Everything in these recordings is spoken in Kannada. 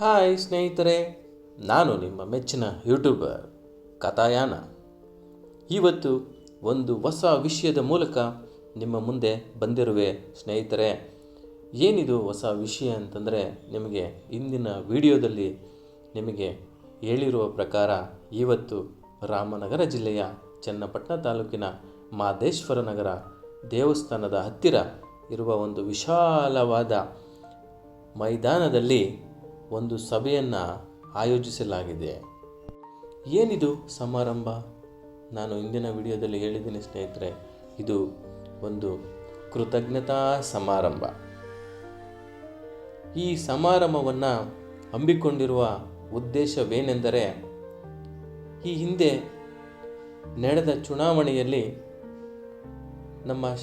ಹಾಯ್ ಸ್ನೇಹಿತರೆ, ನಾನು ನಿಮ್ಮ ಮೆಚ್ಚಿನ ಯೂಟ್ಯೂಬರ್ ಕಥಾಯಾನ. ಇವತ್ತು ಒಂದು ಹೊಸ ವಿಷಯದ ಮೂಲಕ ನಿಮ್ಮ ಮುಂದೆ ಬಂದಿರುವೆ ಸ್ನೇಹಿತರೆ. ಏನಿದು ಹೊಸ ವಿಷಯ ಅಂತಂದರೆ ನಿಮಗೆ ಇಂದಿನ ವಿಡಿಯೋದಲ್ಲಿ ನಿಮಗೆ ಹೇಳಿರುವ ಪ್ರಕಾರ ಇವತ್ತು ರಾಮನಗರ ಜಿಲ್ಲೆಯ ಚನ್ನಪಟ್ಟಣ ತಾಲೂಕಿನ ಮಾದೇಶ್ವರ ನಗರ ದೇವಸ್ಥಾನದ ಹತ್ತಿರ ಇರುವ ಒಂದು ವಿಶಾಲವಾದ ಮೈದಾನದಲ್ಲಿ ಒಂದು ಸಭೆಯನ್ನು ಆಯೋಜಿಸಲಾಗಿದೆ. ಏನಿದು ಸಮಾರಂಭ? ನಾನು ಇಂದಿನ ವಿಡಿಯೋದಲ್ಲಿ ಹೇಳಿದ್ದೀನಿ ಸ್ನೇಹಿತರೆ, ಇದು ಒಂದು ಕೃತಜ್ಞತಾ ಸಮಾರಂಭ. ಈ ಸಮಾರಂಭವನ್ನು ಹಮ್ಮಿಕೊಂಡಿರುವ ಉದ್ದೇಶವೇನೆಂದರೆ, ಈ ಹಿಂದೆ ನಡೆದ ಚುನಾವಣೆಯಲ್ಲಿ ನಮ್ಮ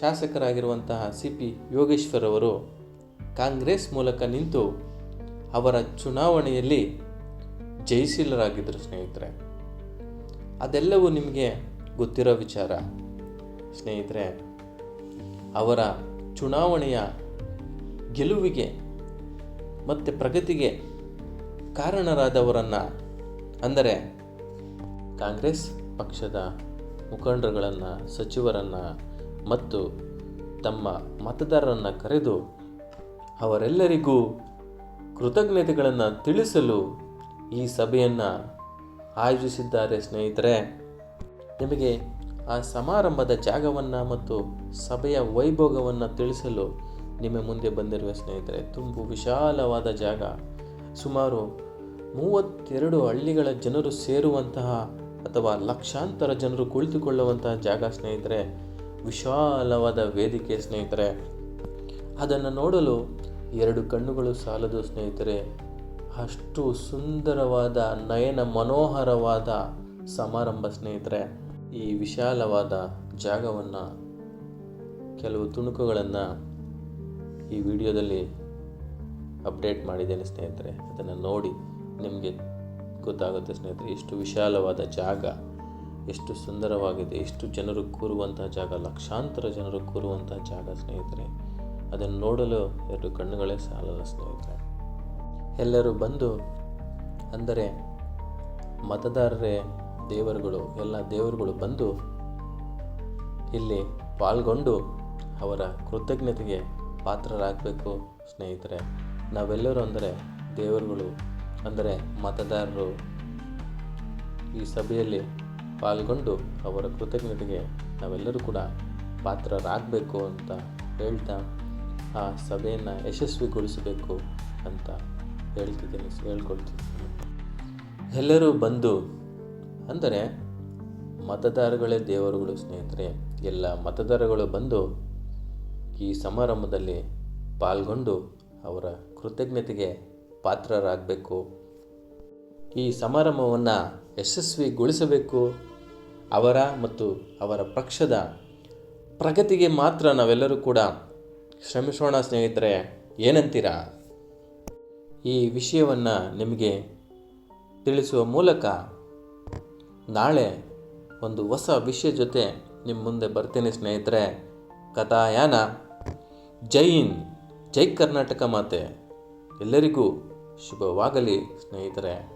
ಶಾಸಕರಾಗಿರುವಂತಹ ಸಿ ಪಿ ಯೋಗೇಶ್ವರ್ ಅವರು ಕಾಂಗ್ರೆಸ್ ಮೂಲಕ ನಿಂತು ಅವರ ಚುನಾವಣೆಯಲ್ಲಿ ಜಯಶೀಲರಾಗಿದ್ದರು, ಸ್ನೇಹಿತರೆ. ಅದೆಲ್ಲವೂ ನಿಮಗೆ ಗೊತ್ತಿರೋ ವಿಚಾರ, ಸ್ನೇಹಿತರೆ. ಅವರ ಚುನಾವಣೆಯ ಗೆಲುವಿಗೆ ಮತ್ತು ಪ್ರಗತಿಗೆ ಕಾರಣರಾದವರನ್ನು, ಅಂದರೆ ಕಾಂಗ್ರೆಸ್ ಪಕ್ಷದ ಮುಖಂಡರುಗಳನ್ನು, ಸಚಿವರನ್ನು ಮತ್ತು ತಮ್ಮ ಮತದಾರರನ್ನು ಕರೆದು ಅವರೆಲ್ಲರಿಗೂ ಕೃತಜ್ಞತೆಗಳನ್ನು ತಿಳಿಸಲು ಈ ಸಭೆಯನ್ನು ಆಯೋಜಿಸಿದ್ದಾರೆ ಸ್ನೇಹಿತರೆ. ನಿಮಗೆ ಆ ಸಮಾರಂಭದ ಜಾಗವನ್ನು ಮತ್ತು ಸಭೆಯ ವೈಭೋಗವನ್ನು ತಿಳಿಸಲು ನಿಮ್ಮ ಮುಂದೆ ಬಂದಿರುವ ಸ್ನೇಹಿತರೆ, ತುಂಬು ವಿಶಾಲವಾದ ಜಾಗ. ಸುಮಾರು ಮೂವತ್ತೆರಡು ಹಳ್ಳಿಗಳ ಜನರು ಸೇರುವಂತಹ ಅಥವಾ ಲಕ್ಷಾಂತರ ಜನರು ಕುಳಿತುಕೊಳ್ಳುವಂತಹ ಜಾಗ ಸ್ನೇಹಿತರೆ. ವಿಶಾಲವಾದ ವೇದಿಕೆ ಸ್ನೇಹಿತರೆ. ಅದನ್ನು ನೋಡಲು ಎರಡು ಕಣ್ಣುಗಳು ಸಾಲದು ಸ್ನೇಹಿತರೆ, ಅಷ್ಟು ಸುಂದರವಾದ, ನಯನ ಮನೋಹರವಾದ ಸಮಾರಂಭ ಸ್ನೇಹಿತರೆ, ಈ ವಿಶಾಲವಾದ ಜಾಗವನ್ನು, ಕೆಲವು ತುಣುಕುಗಳನ್ನು ಈ ವಿಡಿಯೋದಲ್ಲಿ ಅಪ್ಡೇಟ್ ಮಾಡಿದ್ದೇನೆ ಸ್ನೇಹಿತರೆ. ಅದನ್ನು ನೋಡಿ ನಿಮಗೆ ಗೊತ್ತಾಗುತ್ತೆ ಸ್ನೇಹಿತರೆ, ಎಷ್ಟು ವಿಶಾಲವಾದ ಜಾಗ, ಎಷ್ಟು ಸುಂದರವಾಗಿದೆ, ಎಷ್ಟು ಜನರು ಕೂರುವಂತಹ ಜಾಗ, ಲಕ್ಷಾಂತರ ಜನರು ಕೂರುವಂತಹ ಜಾಗ ಸ್ನೇಹಿತರೆ. ಅದನ್ನು ನೋಡಲು ಎರಡು ಕಣ್ಣುಗಳೇ ಸಾಲಲ್ಲ ಸ್ನೇಹಿತರೆ. ಎಲ್ಲರೂ ಬಂದು ಅಂದರೆ ಮತದಾರರೇ ದೇವರುಗಳು, ಎಲ್ಲ ದೇವರುಗಳು ಬಂದು ಇಲ್ಲಿ ಪಾಲ್ಗೊಂಡು ಅವರ ಕೃತಜ್ಞತೆಗೆ ಪಾತ್ರರಾಗಬೇಕು ಸ್ನೇಹಿತರೆ. ನಾವೆಲ್ಲರೂ ಅಂದರೆ ದೇವರುಗಳು, ಅಂದರೆ ಮತದಾರರು ಈ ಸಭೆಯಲ್ಲಿ ಪಾಲ್ಗೊಂಡು ಅವರ ಕೃತಜ್ಞತೆಗೆ ನಾವೆಲ್ಲರೂ ಕೂಡ ಪಾತ್ರರಾಗಬೇಕು ಅಂತ ಹೇಳ್ತಾ ಆ ಸಭೆಯನ್ನು ಯಶಸ್ವಿಗೊಳಿಸಬೇಕು ಅಂತ ಹೇಳ್ತಿದ್ದೀನಿ ಹೇಳ್ಕೊಳ್ತಿದ್ದೀನಿ ಎಲ್ಲರೂ ಬಂದು, ಅಂದರೆ ಮತದಾರಗಳೇ ದೇವರುಗಳು ಸ್ನೇಹಿತರೆ, ಎಲ್ಲ ಮತದಾರಗಳು ಬಂದು ಈ ಸಮಾರಂಭದಲ್ಲಿ ಪಾಲ್ಗೊಂಡು ಅವರ ಕೃತಜ್ಞತೆಗೆ ಪಾತ್ರರಾಗಬೇಕು. ಈ ಸಮಾರಂಭವನ್ನು ಯಶಸ್ವಿಗೊಳಿಸಬೇಕು. ಅವರ ಮತ್ತು ಅವರ ಪಕ್ಷದ ಪ್ರಗತಿಗೆ ಮಾತ್ರ ನಾವೆಲ್ಲರೂ ಕೂಡ ಶ್ರಮಿಸೋಣ ಸ್ನೇಹಿತರೆ, ಏನಂತೀರಾ? ಈ ವಿಷಯವನ್ನು ನಿಮಗೆ ತಿಳಿಸುವ ಮೂಲಕ ನಾಳೆ ಒಂದು ಹೊಸ ವಿಷಯ ಜೊತೆ ನಿಮ್ಮ ಮುಂದೆ ಬರ್ತೀನಿ ಸ್ನೇಹಿತರೆ. ಕಥಾಯಾನ. ಜೈನ್ ಜೈ ಕರ್ನಾಟಕ ಮಾತೆ. ಎಲ್ಲರಿಗೂ ಶುಭವಾಗಲಿ ಸ್ನೇಹಿತರೆ.